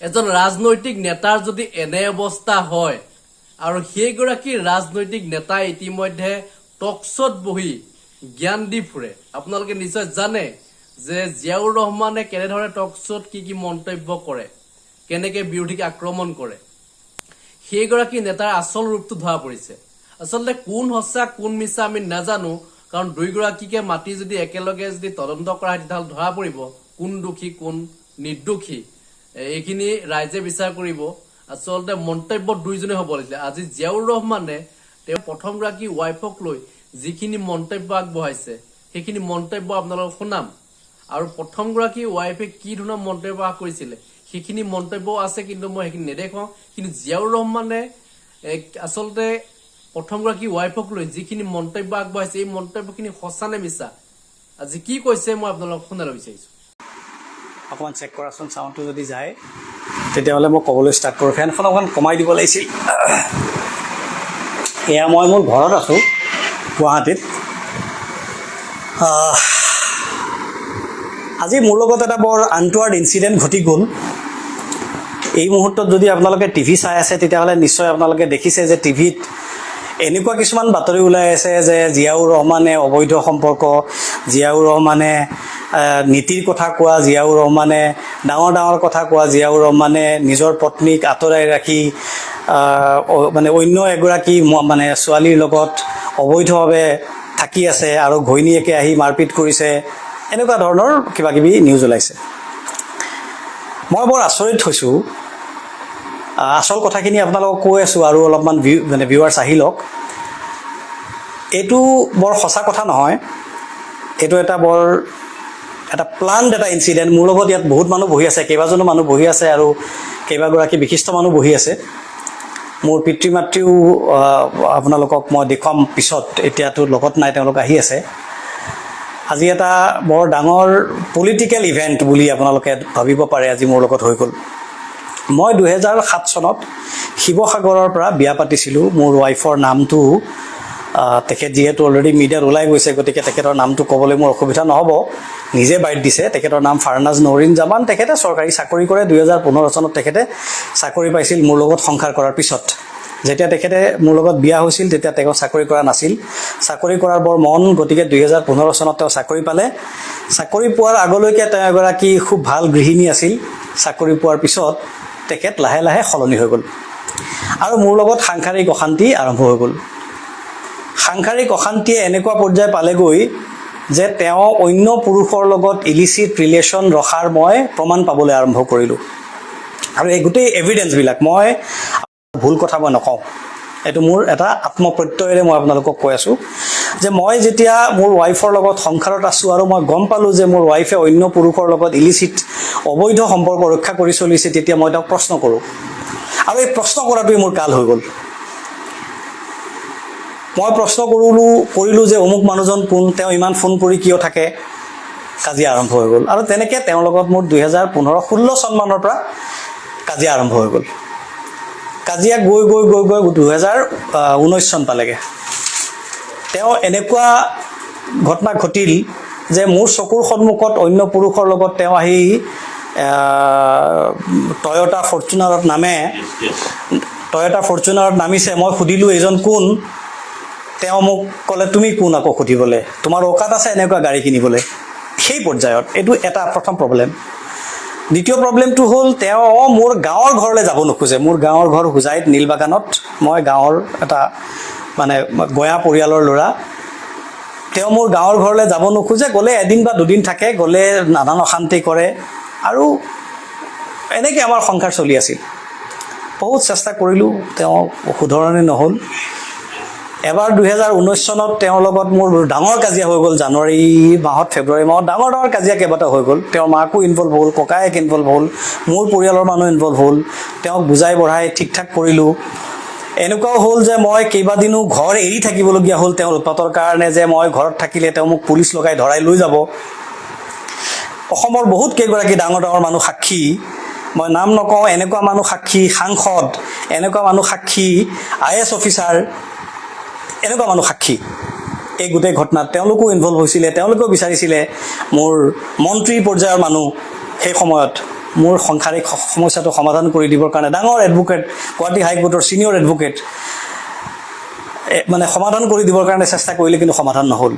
এজন ৰাজনৈতিক নেতাৰ যদি এনে অৱস্থা হয় আৰু সেইগৰাকী ৰাজনৈতিক নেতাই ইতিমধ্যে টকশ্বত বহি জ্ঞান দি ফুৰে। আপোনালোকে নিশ্চয় জানে যে জিয়াউৰ ৰহমানে কেনেধৰণে টকশ্বত কি কি মন্তব্য কৰে কেনেকে বিৰোধীক আক্ৰমণ কৰে। সেইগৰাকী নেতাৰ আচল ৰূপটো ধৰা পৰিছে। আচলতে কোন সঁচা কোন মিছা আমি নাজানো কাৰণ দুয়োগৰাকীকে মাতি যদি একেলগে যদি তদন্ত কৰা হয় তেতিয়াহ'লে ধৰা পৰিব কোন দোষী কোন নিৰ্দোষী এইখিনি ৰাইজে বিচাৰ কৰিব। আচলতে মন্তব্য দুইজনে হ'ব লাগিছিলে। আজি জিয়াউৰ ৰহমানে তেওঁ প্ৰথমগৰাকী ৱাইফক লৈ যিখিনি মন্তব্য আগবঢ়াইছে, সেইখিনি মন্তব্য আপোনালোকক শুনাম। আৰু প্ৰথমগৰাকী ৱাইফে কি ধৰণৰ মন্তব্য প্ৰকাশ কৰিছিলে, সেইখিনি মন্তব্যও আছে, কিন্তু মই সেইখিনি নেদেখাওঁ কিন্তু জিয়াউৰ ৰহমানে আচলতে প্ৰথমগৰাকী ৱাইফক লৈ যিখিনি মন্তব্য আগবঢ়াইছে, এই মন্তব্যখিনি সঁচা নে মিছা? আজি কি কৈছে মই আপোনালোকক শুনাব বিচাৰিছো। অকণমান চেক কৰাচোন চাউণ্ডটো যদি যায়, তেতিয়াহ'লে মই ক'বলৈ ষ্টাৰ্ট কৰোঁ। ফেনখন অকণমান কমাই দিব লাগিছিল। এয়া মই মোৰ ঘৰত আছোঁ, গুৱাহাটীত। আজি মোৰ লগত এটা বৰ আনটোৱাৰ্ড ইনচিডেণ্ট ঘটি গ'ল। এই মুহূৰ্তত যদি আপোনালোকে টিভি চাই আছে, তেতিয়াহ'লে নিশ্চয় আপোনালোকে দেখিছে যে টিভিত এনেকুৱা কিছুমান বাতৰি ওলাই আছে যে জিয়াউৰ ৰহমানে অবৈধ সম্পৰ্ক, জিয়াউৰ ৰহমানে নীতিৰ কথা কোৱা জিয়াউৰ ৰহমানে ডাঙৰ ডাঙৰ কথা কোৱা জিয়াউৰ ৰহমানে নিজৰ পত্নীক আঁতৰাই ৰাখি মানে অন্য এগৰাকী মানে ছোৱালীৰ লগত অবৈধভাৱে থাকি আছে আৰু ঘৈণীয়েকে আহি মাৰপিট কৰিছে। এনেকুৱা ধৰণৰ কিবা কিবি নিউজ ওলাইছে। মই বৰ আচৰিত হৈছোঁ। আচল কথাখিনি আপোনালোকক কৈ আছোঁ আৰু অলপমান ভিউ মানে ভিউৱাৰ্ছ আহি লওক। এইটো বৰ সঁচা কথা নহয়। এইটো এটা বৰ এটা প্লান্ড এটা ইনচিডেণ্ট মোৰ লগত ইয়াত বহুত মানুহ বহি আছে, কেইবাজনো মানুহ বহি আছে আৰু কেইবাগৰাকী বিশিষ্ট মানুহ বহি আছে। মোৰ পিতৃ মাতৃও আপোনালোকক মই দেখুৱাম পিছত, এতিয়াতো লগত নাই, তেওঁলোক আহি আছে। আজি এটা বৰ ডাঙৰ পলিটিকেল ইভেণ্ট বুলি আপোনালোকে ভাবিব পাৰে, আজি মোৰ লগত হৈ গ'ল। মই দুহেজাৰ সাত চনত শিৱসাগৰৰ পৰা বিয়া পাতিছিলোঁ। মোৰ ৱাইফৰ নামটো তেখেত যিহেতু অলৰেডি মিডিয়াত ওলাই গৈছে গতিকে তেখেতৰ নামটো ক'বলৈ মোৰ অসুবিধা নহ'ব। নিজে বাইট দিছে। তেখেতৰ নাম ফাৰনাজ নৰিন জামান। তেখেতে চৰকাৰী চাকৰি কৰে। দুহেজাৰ পোন্ধৰ চনত তেখেতে চাকৰি পাইছিল মোৰ লগত সংসাৰ কৰাৰ পিছত। যেতিয়া তেখেতে মোৰ লগত বিয়া হৈছিল তেতিয়া তেওঁ চাকৰি কৰা নাছিল। চাকৰি কৰাৰ বৰ মন গতিকে দুহেজাৰ পোন্ধৰ চনত তেওঁ চাকৰি পালে। চাকৰি পোৱাৰ আগলৈকে তেওঁ এগৰাকী খুব ভাল গৃহিণী আছিল। চাকৰি পোৱাৰ পিছত তেখেত লাহে লাহে সলনি হৈ গ'ল। আৰু মোৰ লগত সাংসাৰিক অশান্তি আৰম্ভ হৈ গ'ল। সাংসাৰিক অশান্তিয়ে এনেকুৱা পৰ্যায় পালেগৈ যে তেওঁ অন্য পুৰুষৰ লগত ইলিচিট ৰিলেশ্যন ৰখাৰ মই প্ৰমাণ পাবলৈ আৰম্ভ কৰিলোঁ। আৰু এই গোটেই এভিডেঞ্চবিলাক মই ভুল কথা মই নকওঁ। এইটো মোৰ এটা আত্মপ্ৰত্যয়েৰে মই আপোনালোকক কৈ আছোঁ যে মই যেতিয়া মোৰ ৱাইফৰ লগত সংসাৰত আছোঁ আৰু মই গম পালোঁ যে মোৰ ৱাইফে অন্য পুৰুষৰ লগত ইলিচিট অবৈধ সম্পৰ্ক ৰক্ষা কৰি চলিছে তেতিয়া মই তেওঁক প্ৰশ্ন কৰোঁ। আৰু এই প্ৰশ্ন কৰাটোৱে মোৰ কাল হৈ গ'ল। মই প্ৰশ্ন কৰিলোঁ কৰিলোঁ যে অমুক মানুহজন কোন তেওঁ ইমান ফোন কৰি কিয় থাকে? কাজিয়া আৰম্ভ হৈ গ'ল। আৰু তেনেকৈ তেওঁৰ লগত মোৰ দুহেজাৰ পোন্ধৰ ষোল্ল চনমানৰ পৰা কাজিয়া আৰম্ভ হৈ গ'ল। কাজিয়া গৈ গৈ গৈ গৈ দুহেজাৰ ঊনৈছ চন পালেগৈ। তেওঁ এনেকুৱা ঘটনা ঘটিল যে মোৰ চকুৰ সন্মুখত অন্য পুৰুষৰ লগত তেওঁ আহি টয়টা ফৰ্চুনাৰত নামে। টয়টা ফৰ্চুনাৰত নামিছে। মই সুধিলোঁ এইজন কোন? তেওঁ মোক ক'লে, তুমি কোন আকৌ সুধিবলৈ? তোমাৰ অকাত আছে এনেকুৱা গাড়ী কিনিবলৈ? সেই পৰ্যায়ত এইটো এটা প্ৰথম প্ৰব্লেম দ্বিতীয় প্ৰব্লেমটো হ'ল, তেওঁ মোৰ গাঁৱৰ ঘৰলৈ যাব নোখোজে। মোৰ গাঁৱৰ ঘৰ হোজাইত নীলবাগানত। মই গাঁৱৰ এটা মানে গঞা পৰিয়ালৰ ল'ৰা। তেওঁ মোৰ গাঁৱৰ ঘৰলৈ যাব নোখোজে। গ'লে এদিন বা দুদিন থাকে। গ'লে নানান অশান্তি কৰে। আৰু এনেকৈ আমাৰ সংসাৰ চলি আছিল। বহুত চেষ্টা কৰিলোঁ। তেওঁ শুধৰণি নহ'ল। এবাৰ দুহেজাৰ ঊনৈছ চনত তেওঁৰ লগত মোৰ ডাঙৰ কাজিয়া হৈ গ'ল জানুৱাৰী মাহত ফেব্ৰুৱাৰী মাহত। ডাঙৰ ডাঙৰ কাজিয়া কেইবাটাও হৈ গ'ল। তেওঁৰ মাকো ইনভল্ভ হ'ল ককায়েক ইনভল্ভ হ'ল মোৰ পৰিয়ালৰ মানুহ ইনভল্ভ হ'ল। তেওঁক বুজাই বঢ়াই ঠিক ঠাক কৰিলোঁ। এনেকুৱাও হ'ল যে মই কেইবাদিনো ঘৰ এৰি থাকিবলগীয়া হ'ল তেওঁৰ উৎপাতৰ কাৰণে যে মই ঘৰত থাকিলে তেওঁ মোক পুলিচ লগাই ধৰাই লৈ যাব। অসমৰ বহুত কেইগৰাকী ডাঙৰ ডাঙৰ মানুহ সাক্ষী। মই নাম নকওঁ এনেকুৱা মানুহ সাক্ষী সাংসদ এনেকুৱা মানুহ সাক্ষী আই এছ অফিচাৰ এনেকুৱা মানুহ সাক্ষী। এই গোটেই ঘটনাত তেওঁলোকো ইনভল্ভ হৈছিলে তেওঁলোকেও বিচাৰিছিলে মোৰ মন্ত্ৰী পৰ্যায়ৰ মানুহ সেই সময়ত মোৰ সাংসাৰিক সমস্যাটো সমাধান কৰি দিবৰ কাৰণে ডাঙৰ এডভোকেট গুৱাহাটী হাইকোৰ্টৰ ছিনিয়ৰ এডভোকেট মানে সমাধান কৰি দিবৰ কাৰণে চেষ্টা কৰিলে কিন্তু সমাধান নহ'ল।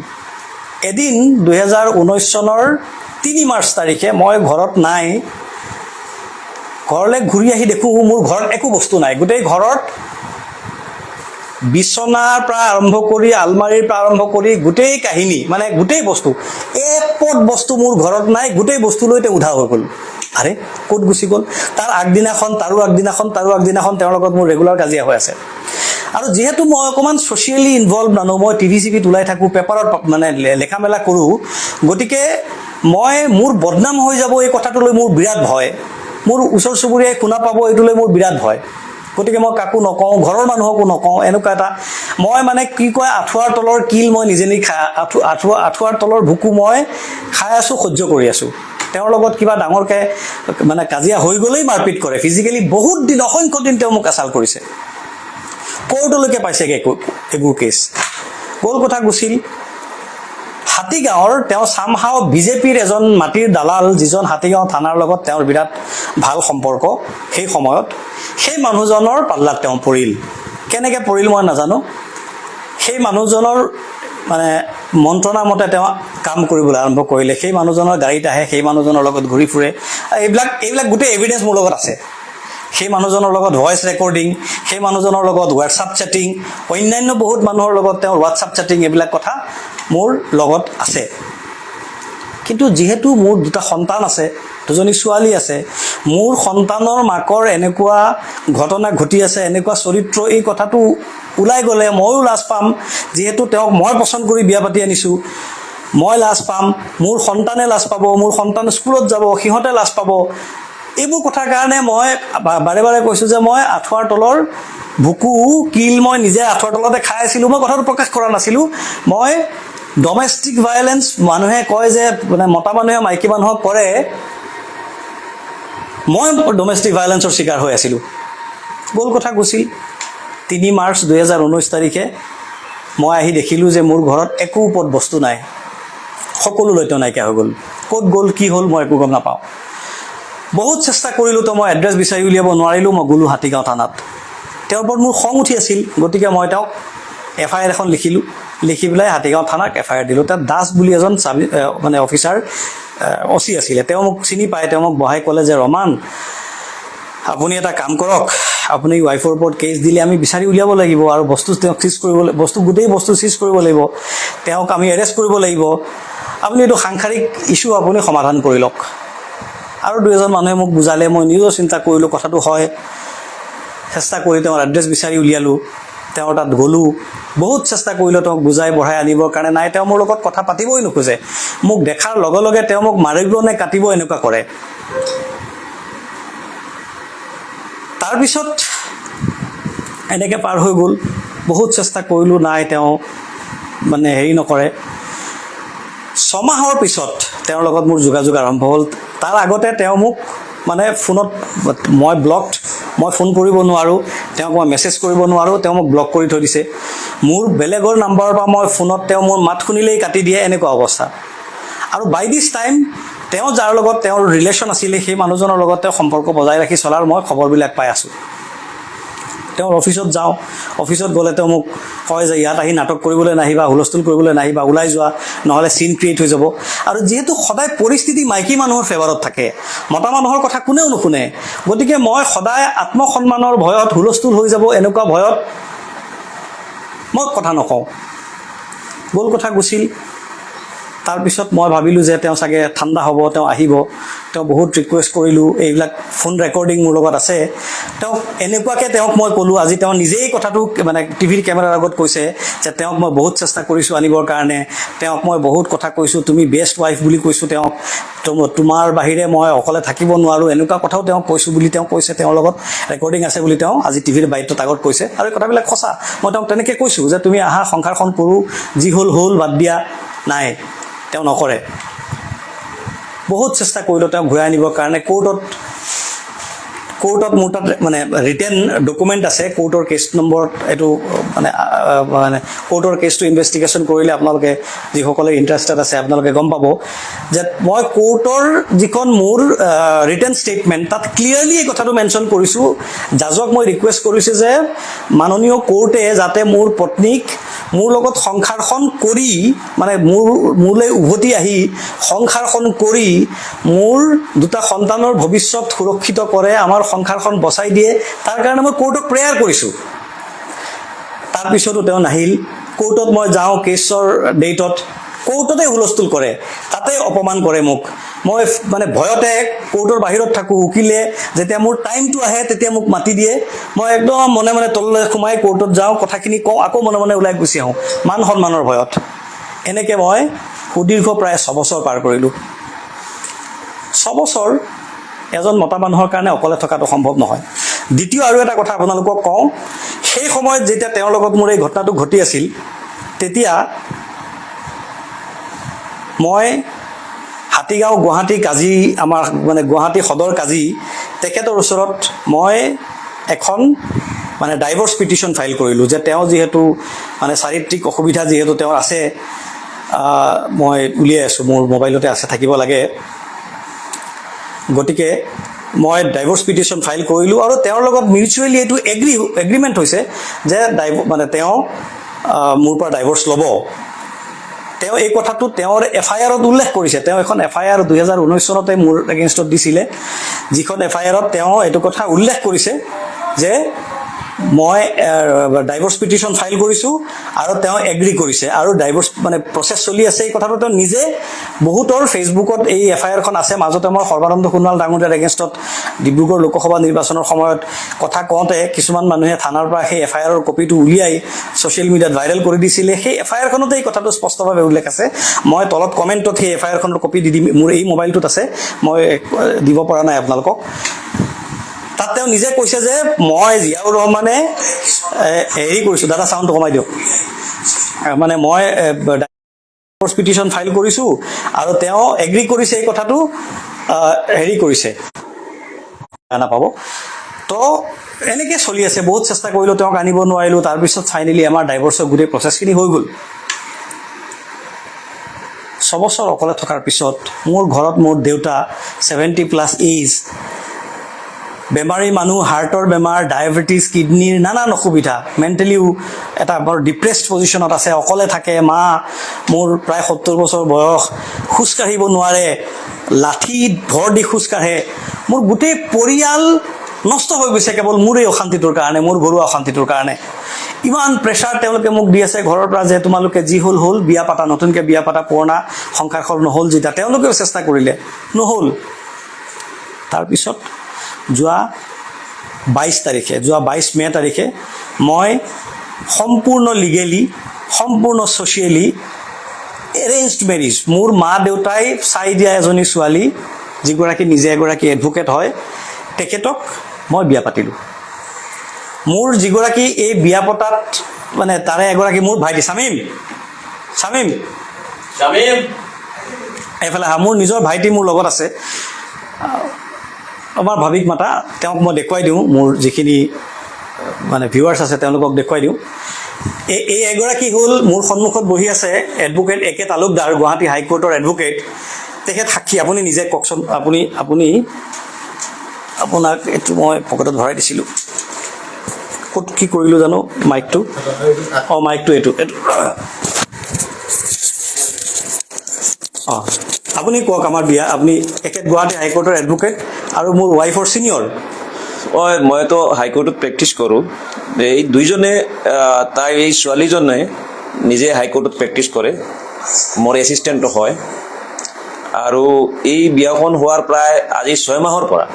এদিন দুহেজাৰ ঊনৈছ চনৰ তিনি মাৰ্চ তাৰিখে মই ঘৰত নাই ঘৰলৈ ঘূৰি আহি দেখোঁ মোৰ ঘৰত একো বস্তু নাই। গোটেই ঘৰত বিচনাৰ পৰা আৰম্ভ কৰি, আলমাৰীৰ পৰা আৰম্ভ কৰি গোটেই কাহিনী মানে গোটেই বস্তু এপদ বস্তু মোৰ ঘৰত নাই, গোটেই বস্তু লৈ তেওঁ উধা হৈ গ'ল। আৰে, ক'ত গুচি গ'ল? তাৰ আগদিনাখন, তাৰো আগদিনাখন তাৰো আগদিনাখন তেওঁৰ লগত মোৰ ৰেগুলাৰ কাজিয়া হৈ আছে। আৰু যিহেতু মই অকণমান ছ'চিয়েলি ইনভলভ মানুহ, মই টিভি চিভিত ওলাই থাকোঁ, পেপাৰত মানে লেখা মেলা কৰোঁ, গতিকে মই মোৰ বদনাম হৈ যাব এই কথাটো লৈ মোৰ বিৰাট ভয়। মোৰ ওচৰ চুবুৰীয়াই শুনা পাব এইটো লৈ মোৰ বিৰাট ভয়। গতিকে মই কাকো নকওঁ ঘৰৰ মানুহকো নকওঁ এনেকুৱা এটা মই মানে কি কয় আঁঠুৱাৰ তলৰ কিল মই নিজে নিজে খাই আঁঠু আঁঠুৱা আঁঠুৱাৰ তলৰ ভুকু মই খাই আছোঁ সহ্য কৰি আছোঁ। তেওঁৰ লগত কিবা ডাঙৰকৈ মানে কাজিয়া হৈ গ'লেই মাৰপিট কৰে। ফিজিকেলি বহুত দিন অসংখ্য দিন তেওঁ মোক আচাল কৰিছে। কোৰ্টলৈকে পাইছেগৈ এইবোৰ কেছ। গ'ল কথা গুচিল হাতীগাঁৱৰ তেওঁ চামহাও বিজেপিৰ এজন মাটিৰ দালাল যিজন হাতীগাঁও থানাৰ লগত তেওঁৰ বিৰাট ভাল সম্পৰ্ক সেই সময়ত। সেই মানুহজনৰ পাল্লাত তেওঁ পৰিল। কেনেকৈ পৰিল মই নাজানো। সেই মানুহজনৰ মানে মন্ত্ৰণা মতে তেওঁ কাম কৰিবলৈ আৰম্ভ কৰিলে। সেই মানুহজনৰ গাড়ীত আহে, সেই মানুহজনৰ লগত ঘূৰি ফুৰে। এইবিলাক এইবিলাক গোটেই এভিডেঞ্চ মোৰ লগত আছে। সেই মানুহজনৰ লগত ভইচ ৰেকৰ্ডিং সেই মানুহজনৰ লগত হোৱাটছআপ চেটিং অন্যান্য বহুত মানুহৰ লগত তেওঁৰ হোৱাটছআপ চেটিং এইবিলাক কথা মোৰ লগত আছে। কিন্তু যিহেতু মোৰ দুটা সন্তান আছে দুজনী ছোৱালী আছে। মোৰ সন্তানৰ মাকৰ এনেকুৱা ঘটনা ঘটি আছে এনেকুৱা চৰিত্ৰ এই কথাটো ওলাই গ'লে ময়ো লাজ পাম। যিহেতু তেওঁক মই পচন্দ কৰি বিয়া পাতি আনিছোঁ। মই লাজ পাম মোৰ সন্তানে লাজ পাব মোৰ সন্তান স্কুলত যাব সিহঁতে লাজ পাব। এইবোৰ কথাৰ কাৰণে মই বাৰে বাৰে কৈছোঁ যে মই আঁঠুৱাৰ তলৰ বুকু কিল মই নিজে আঁঠুৱাৰ তলতে খাই আছিলোঁ মই কথাটো প্ৰকাশ কৰা নাছিলোঁ। মই ডমেষ্টিক ভায়লেঞ্চ মানুহে কয় যে মানে মতা মানুহে মাইকী মানুহক কৰে মই ডমেষ্টিক ভায়লেঞ্চৰ চিকাৰ হৈ আছিলোঁ। গ'ল কথা গুচিল তিনি মাৰ্চ দুহেজাৰ ঊনৈছ তাৰিখে মই আহি দেখিলোঁ যে মোৰ ঘৰত একো ওপৰত বস্তু নাই। সকলো লৈত নাইকিয়া হৈ গ'ল। ক'ত গ'ল, কি হ'ল, মই একো গম নাপাওঁ। বহুত চেষ্টা কৰিলোঁ তো মই এড্ৰেছ বিচাৰি উলিয়াব নোৱাৰিলোঁ, মই গ'লোঁ হাতীগাঁও থানাত। তেওঁৰ ওপৰত মোৰ খং উঠি আছিল। গতিকে মই তেওঁক এফ আই আৰ এখন লিখিলোঁ। লিখি পেলাই হাতীগাঁও থানাক এফ আই আৰ দিলোঁ। তাত দাস বুলি এজন চাবি মানে অফিচাৰ অ চি আছিলে। তেওঁ মোক চিনি পায়। তেওঁ মোক বহাই ক'লে যে ৰমান আপুনি এটা কাম কৰক। আপুনি ৱাইফৰ ওপৰত কেছ দিলে আমি বিচাৰি উলিয়াব লাগিব আৰু বস্তু তেওঁক চিজ কৰিব লাগিব বস্তু গোটেই বস্তু চিজ কৰিব লাগিব। তেওঁক আমি এৰেষ্ট কৰিব লাগিব। আপুনি এইটো সাংসাৰিক ইছ্যু আপুনি সমাধান কৰি লওক। আৰু দুই এজন মানুহে মোক বুজালে। মই নিজেও চিন্তা কৰিলোঁ কথাটো হয়। চেষ্টা কৰি তেওঁৰ এড্ৰেছ বিচাৰি উলিয়ালোঁ। তেওঁৰ তাত গ'লোঁ। বহুত চেষ্টা কৰিলোঁ তেওঁক বুজাই বঢ়াই আনিবৰ কাৰণে। নাই, তেওঁ মোৰ লগত কথা পাতিবই নোখোজে। মোক দেখাৰ লগে লগে তেওঁ মোক মাৰিব নে কাটিব এনেকুৱা কৰে। তাৰপিছত এনেকৈ পাৰ হৈ গ'ল। বহুত চেষ্টা কৰিলোঁ, নাই, তেওঁ মানে হেৰি নকৰে। ছমাহৰ পিছত তেওঁৰ লগত মোৰ যোগাযোগ আৰম্ভ হ'ল। তাৰ আগতে তেওঁ মোক মানে ফোনত, মই ব্লকড মই ফোন কৰিব নোৱাৰোঁ। তেওঁক মই মেছেজ কৰিব নোৱাৰোঁ তেওঁ মোক ব্লক কৰি থৈ দিছে। মোৰ বেলেগৰ নাম্বাৰৰ পৰা মই ফোনত তেওঁ মোৰ মাত শুনিলেই কাটি দিয়ে এনেকুৱা অৱস্থা। আৰু বাই দিছ টাইম তেওঁ যাৰ লগত তেওঁৰ ৰিলেশ্যন আছিলে সেই মানুহজনৰ লগত তেওঁ সম্পৰ্ক বজাই ৰাখি চলাৰ মই খবৰবিলাক পাই আছোঁ। তেওঁৰ অফিচত যাওঁ অফিচত গ'লে তেওঁ মোক কয় যে ইয়াত আহি নাটক কৰিবলৈ নাহিবা হুলস্থুল কৰিবলৈ নাহিবা ওলাই যোৱা নহ'লে চিন ক্ৰিয়েট হৈ যাব। আৰু যিহেতু সদায় পৰিস্থিতি মাইকী মানুহৰ ফেভাৰত থাকে মতা মানুহৰ কথা কোনেও নুশুনে গতিকে মই সদায় আত্মসন্মানৰ ভয়ত হুলস্থুল হৈ যাব এনেকুৱা ভয়ত মই কথা নকওঁ। গ'ল কথা গুচিল তাৰপিছত মই ভাবিলোঁ যে তেওঁ চাগে ঠাণ্ডা হ'ব, তেওঁ আহিব। তেওঁ বহুত ৰিকুৱেষ্ট কৰিলোঁ, এইবিলাক ফোন ৰেকৰ্ডিং মোৰ লগত আছে। তেওঁক এনেকুৱাকৈ তেওঁক মই ক'লোঁ, আজি তেওঁ নিজেই কথাটো মানে টিভিৰ কেমেৰাৰ আগত কৈছে যে তেওঁক মই বহুত চেষ্টা কৰিছোঁ আনিবৰ কাৰণে। তেওঁক মই বহুত কথা কৈছোঁ, তুমি বেষ্ট ৱাইফ বুলি কৈছোঁ তেওঁক। তোমাৰ বাহিৰে মই অকলে থাকিব নোৱাৰোঁ, এনেকুৱা কথাও তেওঁক কৈছোঁ বুলি তেওঁ কৈছে। তেওঁৰ লগত ৰেকৰ্ডিং আছে বুলি তেওঁ আজি টিভিৰ বাহিৰটোত আগত কৈছে। আৰু এই কথাবিলাক সঁচা। মই তেওঁক তেনেকৈ কৈছোঁ যে তুমি আহা সংসাৰখন কৰোঁ, যি হ'ল হ'ল বাদ দিয়া। নাই। তেওঁ নকৰে। বহুত চেষ্টা কৰিলোঁ তেওঁক ঘূৰাই আনিবৰ কাৰণে কোৰ্টত কোৰ্টত মোৰ তাত মানে ৰিটেন ডকুমেণ্ট আছে কোৰ্টৰ কেছ নম্বৰত এইটো মানে মানে কোৰ্টৰ কেছটো ইনভেষ্টিগেশ্যন কৰিলে আপোনালোকে যিসকলে ইণ্টাৰেষ্টেড আছে আপোনালোকে গম পাব যে মই কোৰ্টৰ যিখন মোৰ ৰিটেন ষ্টেটমেণ্ট তাত ক্লিয়াৰলি এই কথাটো মেনশ্যন কৰিছোঁ। জাজক মই ৰিকুৱেষ্ট কৰিছোঁ যে, মাননীয় কোৰ্টে যাতে মোৰ পত্নীক মোৰ লগত সংসাৰখন কৰি মানে মোৰ, মোলৈ উভতি আহি সংসাৰখন কৰি মোৰ দুটা সন্তানৰ ভৱিষ্যত সুৰক্ষিত কৰে, আমাৰ সংসাৰখন বচাই দিয়ে। তাৰ কাৰণে মই কোৰ্টক প্ৰেয়াৰ কৰিছোঁ। তাৰপিছতো তেওঁ নাহিল। কোৰ্টত মই যাওঁ কেছৰ ডেটত কোৰ্টতে হুলস্থুল কৰে। তাতে অপমান কৰে মোক। মই মানে ভয়তে কোৰ্টৰ বাহিৰত থাকোঁ উকিলে যেতিয়া মোৰ টাইমটো আহে তেতিয়া মোক মাতি দিয়ে। মই একদম মনে মনে তললৈ সোমাই কোৰ্টত যাওঁ কথাখিনি কওঁ আকৌ মনে মনে ওলাই গুচি আহোঁ মান সন্মানৰ ভয়ত। এনেকৈ মই সুদীৰ্ঘ প্ৰায় ছবছৰ পাৰ কৰিলোঁ। ছবছৰ এজন মতা মানুহৰ কাৰণে অকলে থকাটো সম্ভৱ নহয়। দ্বিতীয় আৰু এটা কথা আপোনালোকক কওঁ সেই সময়ত যেতিয়া তেওঁৰ লগত মোৰ এই ঘটনাটো ঘটি আছিল তেতিয়া মই হাতীগাঁও গুৱাহাটী কাজি, আমাৰ মানে গুৱাহাটী সদৰ কাজি, তেখেতৰ ওচৰত মই এখন মানে ডাইভৰ্চ পিটিশ্যন ফাইল কৰিলোঁ, যে তেওঁ যিহেতু মানে চাৰিত্ৰিক অসুবিধা যিহেতু তেওঁৰ আছে মই উলিয়াই আছোঁ, মোৰ মোবাইলতে আছে, থাকিব লাগে। গতিকে মই ডাইভৰ্চ পিটিশ্যন ফাইল কৰিলোঁ আৰু তেওঁৰ লগত মিউচুৱেলি এইটো এগ্ৰি এগ্ৰিমেণ্ট হৈছে যে ডাইভ মানে তেওঁ মোৰ পৰা ডাইভৰ্চ ল'ব। তেওঁ এই কথাটো তেওঁৰ এফ আই আৰত উল্লেখ কৰিছে। তেওঁ এখন এফ আই আৰ দুহেজাৰ ঊনৈছ চনতে মোৰ এগেইনষ্টত দিছিলে। যিখন এফ আই আৰত তেওঁ এইটো কথা উল্লেখ কৰিছে যে মই ডাইভৰ্চ পিটিশ্যন ফাইল কৰিছোঁ আৰু তেওঁ এগ্ৰি কৰিছে। আৰু ডাইভৰ্চ মানে প্ৰচেছ চলি আছে, এই কথাটো তেওঁ নিজে বহুতৰ ফেচবুকত এই এফ আই আৰখন আছে। মাজতে মই সৰ্বানন্দ সোণোৱাল ডাঙৰীয়াৰ এগেইনষ্টত ডিব্ৰুগড় লোকসভা নিৰ্বাচনৰ সময়ত কথা কওঁতে কিছুমান মানুহে থানাৰ পৰা সেই এফ আই আৰৰ কপিটো উলিয়াই ছ'চিয়েল মিডিয়াত ভাইৰেল কৰি দিছিলে। সেই এফ আই আৰখনতে এই কথাটো স্পষ্টভাৱে উল্লেখ আছে। মই তলত কমেণ্টত সেই এফ আই আৰখনৰ কপি দি দিম। মোৰ এই মোবাইলটোত আছে। মই দিব পৰা নাই আপোনালোকক। তাত তেওঁ নিজে কৈছে যে মই জিয়াউৰ ৰহমানে হেৰি কৰিছোঁ। দাদা, চাউণ্ডটো কমাই দিয়ক। মানে মই পিটিশ্যন ফাইল কৰিছোঁ আৰু তেওঁ এগ্ৰি কৰিছে এই কথাটো হেৰি কৰিছে। নাপাব তো এনেকৈ চলি আছে, বহুত চেষ্টা কৰিলোঁ, তেওঁক আনিব নোৱাৰিলোঁ, তাৰপিছত ফাইনেলি আমাৰ ডাইভৰ্চৰ গোটেই প্ৰচেছখিনি হৈ গ'ল। ছবছৰ অকলে থকাৰ পিছত মোৰ ঘৰত মোৰ দেউতা ছেভেণ্টি প্লাছ এইজ বেমাৰী মানুহ, হাৰ্টৰ বেমাৰ, ডায়েবেটিছ, কিডনীৰ নানান অসুবিধা। মেণ্টেলিও এটা বৰ ডিপ্ৰেছড পজিশ্যনত আছে, অকলে থাকে, মা, মোৰ প্ৰায় সত্তৰ বছৰ বয়স খোজকাঢ়িব নোৱাৰে, লাঠিত ভৰ দি খোজকাঢ়ে মোৰ গোটেই পৰিয়াল নষ্ট হৈ গৈছে কেৱল মোৰ এই অশান্তিটোৰ কাৰণে, মোৰ ঘৰুৱা অশান্তিটোৰ কাৰণে। ইমান প্ৰেছাৰ তেওঁলোকে মোক দি আছে ঘৰৰ পৰা যে তোমালোকে যি হ'ল হ'ল, বিয়া পাতা, নতুনকৈ বিয়া পাতা, পুৰণা সংসাৰখন নহ'ল যেতিয়া তেওঁলোকেও চেষ্টা কৰিলে, নহ'ল। তাৰপিছত যোৱা বাইছ তাৰিখে যোৱা বাইছ মে' তাৰিখে মই সম্পূৰ্ণ লিগেলি সম্পূৰ্ণ ছ'চিয়েলি এৰেঞ্জড মেৰিজ মোৰ মা দেউতাই চাই দিয়া এজনী ছোৱালী যিগৰাকী নিজে এগৰাকী এডভকেট হয় তেখেতক মই বিয়া পাতিলোঁ। মোৰ যিগৰাকী এই বিয়া পতাত মানে তাৰে এগৰাকী মোৰ ভাইটি চামিম চামিম জামিম এইফালে আহা মোৰ নিজৰ ভাইটি মোৰ লগত আছে। আমাৰ ভাবিক মাতা, তেওঁক মই দেখুৱাই দিওঁ, মোৰ যিখিনি মানে ভিউৱাৰ্ছ আছে, তেওঁলোকক দেখুৱাই দিওঁ। এই এই এগৰাকী হ'ল মোৰ সন্মুখত বহি আছে advocate A K Talukdar, Guwahati হাইকোৰ্টৰ advocate তেখেত সাক্ষী, আপুনি নিজে কওকচোন, আপুনি আপুনি, আপোনাক এইটো মই পকেটত ভৰাই দিছিলোঁ। ক'ত কি কৰিলোঁ জানো, মাইকটো? অঁ, মাইকটো এইটো এইটো। অঁ। আপুনি কওক আমাৰ বিয়া, আপুনি একে গুৱাহাটী হাইকোৰ্টৰ এডভকেট আৰু মোৰ ৱাইফৰ ছিনিয়ৰ হয়, মইতো হাইকোৰ্টত প্ৰেক্টিছ কৰোঁ। এই দুইজনে তাই, এই ছোৱালীজনে নিজে হাইকোৰ্টত প্ৰেক্টিছ কৰে। মোৰ এছিষ্টেণ্টো হয়। আৰু এই বিয়াখন হোৱাৰ প্ৰায় আজি ছয় মাহৰ পৰা।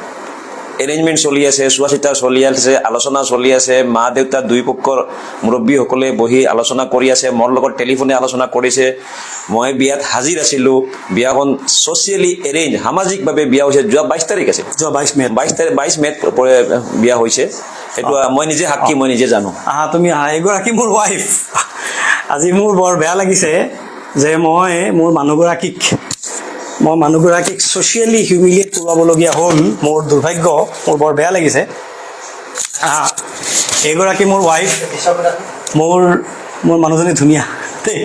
এৰেঞ্জমেণ্ট চলি আছে চোৱা চিতা চলি আছে আলোচনা চলি আছে মা দেউতা দুই পক্ষৰ মুৰব্বীসকলে বহি আলোচনা কৰি আছে মোৰ লগত টেলিফোনে আলোচনা কৰিছে। মই বিয়াত হাজিৰ আছিলোঁ বিয়াখন ছ'চিয়েলি এৰেঞ্জ সামাজিকভাৱে বিয়া হৈছে যোৱা বাইছ তাৰিখ আছে যোৱা বাইছ মে'ত। বাইছ তাৰিখ বাইছ মে'ত বিয়া হৈছে। সেইটো মই নিজে সাক্ষী মই নিজে জানো। আহা তুমি আহা এগৰাকী মোৰ ৱাইফ আজি মোৰ বৰ বেয়া লাগিছে যে মই মোৰ মানুহগৰাকীক মই মানুহগৰাকীক ছ'চিয়েলি হিউমিলিয়েট কৰোৱাবলগীয়া হ'ল মোৰ দুৰ্ভাগ্য, মোৰ বৰ বেয়া লাগিছে। এইগৰাকী মোৰ ৱাইফ মোৰ মোৰ মানুহজনী ধুনীয়া। দেই।